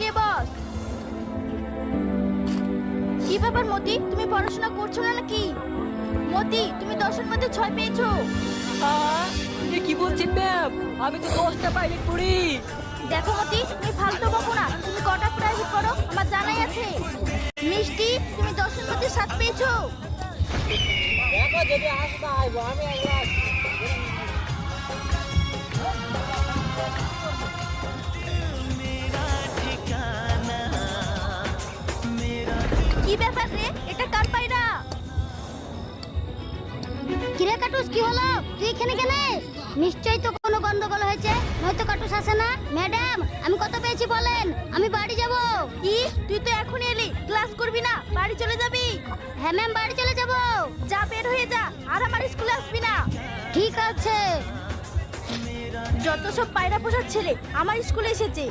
গিয়ে বস? কি ব্যাপার মতি? তুমি পড়াশোনা করছ না নাকি? মতি তুমি দশের মধ্যে ছয় পেয়েছ। এ কি বলছেন ম্যাম? আমি তো দশটা প্রাইভেট পড়ি দেখো মতি তুমি ফালতু বকো না। তুমি কটা প্রাইভেট করো আমার জানাই আছে। মিষ্টি তুমি দশের মধ্যে সাত পেয়েছ। দেখো যদি আসতে আইবো আমি একলা ব্যাপার রে? এটা কার পায়রা? কিরে কাটুস কি হলো? তুই এখানে কেন? নিশ্চয়ই তো কোনো গন্ডগোল হয়েছে। নয়তো কাটুস আসে না? ম্যাডাম আমি কত পেয়েছি বলেন? আমি বাড়ি যাব। কি? তুই তো এখন এলি। ক্লাস করবি না? বাড়ি চলে যাবি? হ্যাঁ ম্যাম বাড়ি চলে যাব। যা বের হয়ে যা। আর আমার স্কুলে আসবি না। ঠিক আছে। যত সব পায়রা পোষার ছেলে আমার স্কুলে এসেছে।